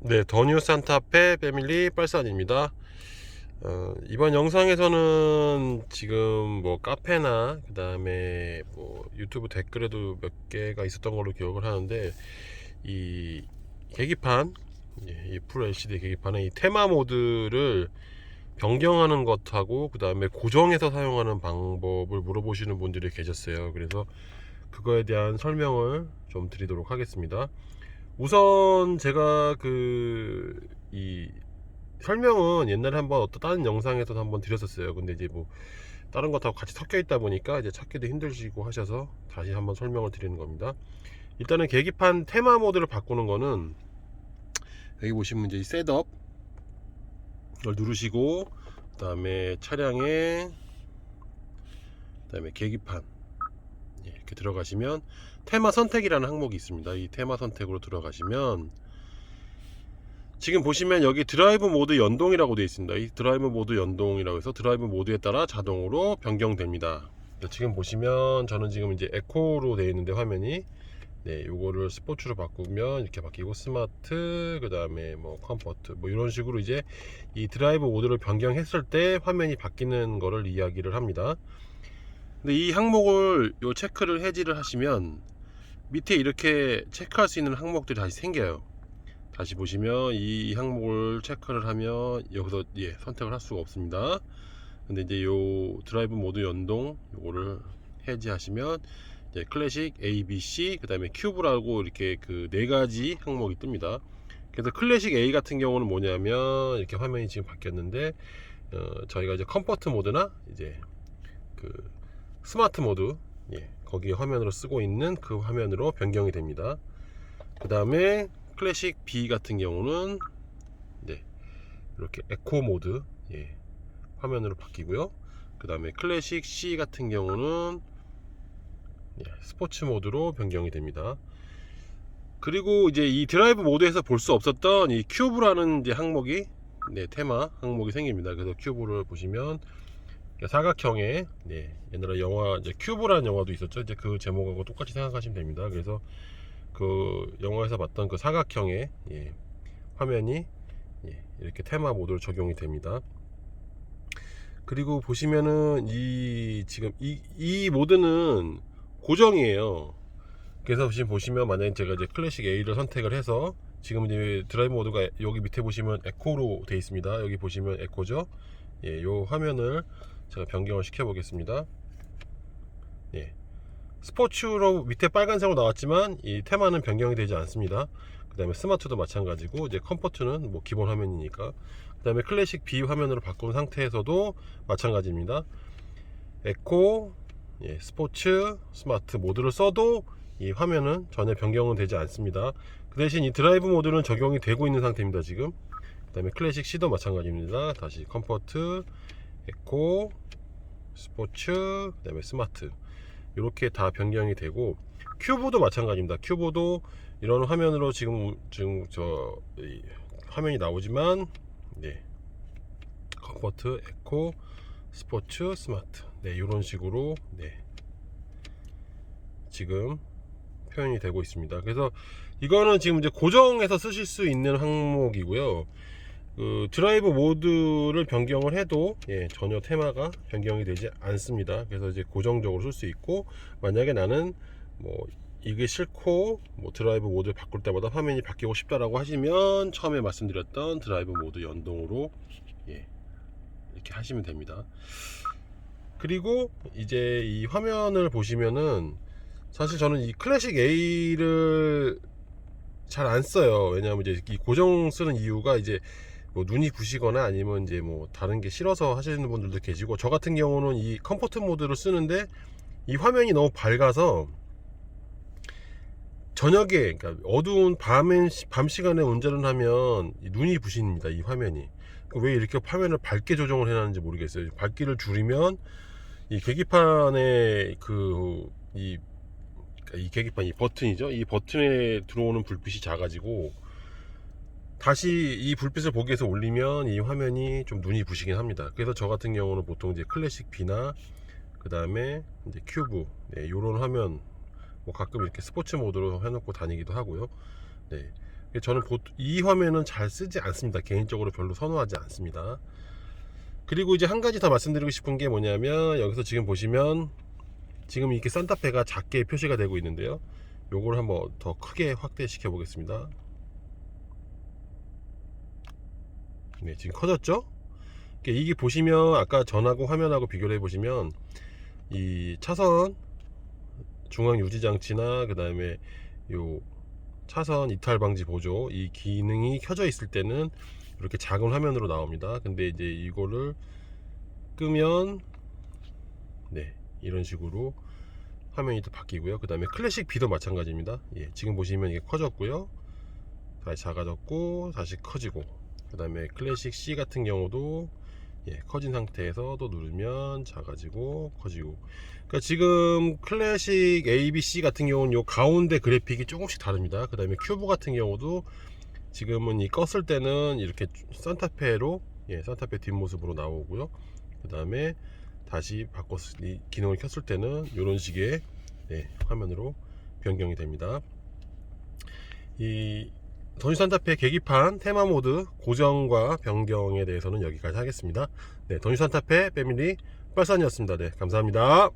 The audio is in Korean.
네, 더뉴 산타페 패밀리 빨산입니다. 어, 이번 영상에서는 지금 뭐 카페나 그 다음에 뭐 유튜브 댓글에도 몇 개가 있었던 걸로 기억을 하는데 이 계기판, 예, 이풀 LCD 계기판의 이 테마 모드를 변경하는 것하고 그 다음에 고정해서 사용하는 방법을 물어보시는 분들이 계셨어요. 그래서 그거에 대한 설명을 좀 드리도록 하겠습니다. 우선 제가 그 이 설명은 옛날에 한번 어떤 다른 영상에서도 한번 드렸었어요. 근데 이제 뭐 다른 것하고 같이 섞여 있다 보니까 이제 찾기도 힘들시고 하셔서 다시 한번 설명을 드리는 겁니다. 일단은 계기판 테마 모드를 바꾸는 거는 여기 보시면 이제 이 셋업 을 누르시고 그 다음에 차량에 그 다음에 계기판 예, 이렇게 들어가시면 테마 선택이라는 항목이 있습니다. 이 테마 선택으로 들어가시면 지금 보시면 여기 드라이브 모드 연동이라고 되어 있습니다. 이 드라이브 모드 연동이라고 해서 드라이브 모드에 따라 자동으로 변경됩니다. 지금 보시면 저는 지금 이제 에코로 되어 있는데 화면이 네, 요거를 스포츠로 바꾸면 이렇게 바뀌고 스마트, 그 다음에 뭐 컴포트, 뭐 이런 식으로 이제 이 드라이브 모드를 변경했을 때 화면이 바뀌는 거를 이야기를 합니다. 근데 이 항목을 요 체크를 해지를 하시면 밑에 이렇게 체크할 수 있는 항목들이 다시 생겨요. 다시 보시면 이 항목을 체크를 하면 여기서 예, 선택을 할 수가 없습니다. 근데 이제 요 드라이브 모드 연동 요거를 해지하시면 이제 클래식 A, B, C 그다음에 큐브라고 이렇게 그 네 가지 항목이 뜹니다. 그래서 클래식 A 같은 경우는 뭐냐면 이렇게 화면이 지금 바뀌었는데 어, 저희가 이제 컴포트 모드나 이제 그 스마트 모드 예, 거기 화면으로 쓰고 있는 그 화면으로 변경이 됩니다. 그 다음에 클래식 B 같은 경우는 네, 이렇게 에코 모드 예, 화면으로 바뀌고요. 그 다음에 클래식 C 같은 경우는 예, 스포츠 모드로 변경이 됩니다. 그리고 이제 이 드라이브 모드에서 볼 수 없었던 이 큐브라는 이제 항목이 네, 테마 항목이 생깁니다. 그래서 큐브를 보시면 사각형의 네, 옛날에 영화 이제 큐브라는 영화도 있었죠. 이제 그 제목하고 똑같이 생각하시면 됩니다. 그래서 그 영화에서 봤던 그 사각형의 예, 화면이 예, 이렇게 테마 모드로 적용이 됩니다. 그리고 보시면은 이 지금 이, 이 모드는 고정이에요. 그래서 지금 보시면 만약에 제가 이제 클래식 A를 선택을 해서 지금 이제 드라이브 모드가 여기 밑에 보시면 에코로 되어 있습니다. 여기 보시면 에코죠. 예, 요 화면을 제가 변경을 시켜 보겠습니다. 예. 스포츠로 밑에 빨간색으로 나왔지만 이 테마는 변경이 되지 않습니다. 그 다음에 스마트도 마찬가지고 이제 컴포트는 뭐 기본 화면이니까 그 다음에 클래식 B 화면으로 바꾼 상태에서도 마찬가지입니다. 에코, 예, 스포츠, 스마트 모드를 써도 이 화면은 전혀 변경은 되지 않습니다. 그 대신 이 드라이브 모드는 적용이 되고 있는 상태입니다. 지금 그 다음에 클래식 C도 마찬가지입니다. 다시 컴포트, 에코, 스포츠, 그 다음에 스마트 이렇게 다 변경이 되고 큐브도 마찬가지입니다. 큐브도 이런 화면으로 지금 지금 저 화면이 나오지만 네 컴포트, 에코, 스포츠, 스마트 네 이런 식으로 네 지금 표현이 되고 있습니다. 그래서 이거는 지금 이제 고정해서 쓰실 수 있는 항목이고요. 그 드라이브 모드를 변경을 해도 예, 전혀 테마가 변경이 되지 않습니다. 그래서 이제 고정적으로 쓸 수 있고 만약에 나는 뭐 이게 싫고 뭐 드라이브 모드 바꿀 때마다 화면이 바뀌고 싶다라고 하시면 처음에 말씀드렸던 드라이브 모드 연동으로 예, 이렇게 하시면 됩니다. 그리고 이제 이 화면을 보시면은 사실 저는 이 클래식 A를 잘 안 써요. 왜냐하면 이제 이 고정 쓰는 이유가 이제 뭐 눈이 부시거나 아니면 이제 뭐 다른 게 싫어서 하시는 분들도 계시고 저 같은 경우는 이 컴포트 모드를 쓰는데 이 화면이 너무 밝아서 저녁에 그러니까 어두운 밤엔 밤 시간에 운전을 하면 이 눈이 부십니다 이 화면이. 왜 이렇게 화면을 밝게 조정을 해놨는지 모르겠어요. 밝기를 줄이면 이 계기판에 그이 이 계기판 이 버튼이죠? 이 버튼에 들어오는 불빛이 작아지고 다시 이 불빛을 보기 위해서 올리면 이 화면이 좀 눈이 부시긴 합니다. 그래서 저 같은 경우는 보통 이제 클래식 B나 그 다음에 이제 큐브 네, 이런 화면 뭐 가끔 이렇게 스포츠 모드로 해놓고 다니기도 하고요. 네. 저는 보- 이 화면은 잘 쓰지 않습니다. 개인적으로 별로 선호하지 않습니다. 그리고 이제 한 가지 더 말씀드리고 싶은 게 뭐냐면 여기서 지금 보시면 지금 이렇게 산타페가 작게 표시가 되고 있는데요. 요걸 한번 더 크게 확대시켜 보겠습니다. 네, 지금 커졌죠? 이게 이게 보시면 아까 전하고 화면하고 비교를 해 보시면 이 차선 중앙 유지 장치나 그 다음에 요 차선 이탈 방지 보조 이 기능이 켜져 있을 때는 이렇게 작은 화면으로 나옵니다. 근데 이제 이거를 끄면 네 이런 식으로 화면이 또 바뀌고요. 그 다음에 클래식 B도 마찬가지입니다. 예, 지금 보시면 이게 커졌고요. 다시 작아졌고 다시 커지고 그 다음에 클래식 C 같은 경우도 예, 커진 상태에서 또 누르면 작아지고 커지고. 그러니까 지금 클래식 A, B, C 같은 경우는 요 가운데 그래픽이 조금씩 다릅니다. 그 다음에 큐브 같은 경우도 지금은 이 껐을 때는 이렇게 산타페로 예, 산타페 뒷모습으로 나오고요. 그 다음에 다시 바꿨을 이 기능을 켰을 때는 이런 식의 예, 화면으로 변경이 됩니다. 이 더뉴 산타페 계기판 테마 모드 고정과 변경에 대해서는 여기까지 하겠습니다. 네, 더뉴 산타페 패밀리 빨산이었습니다. 네, 감사합니다.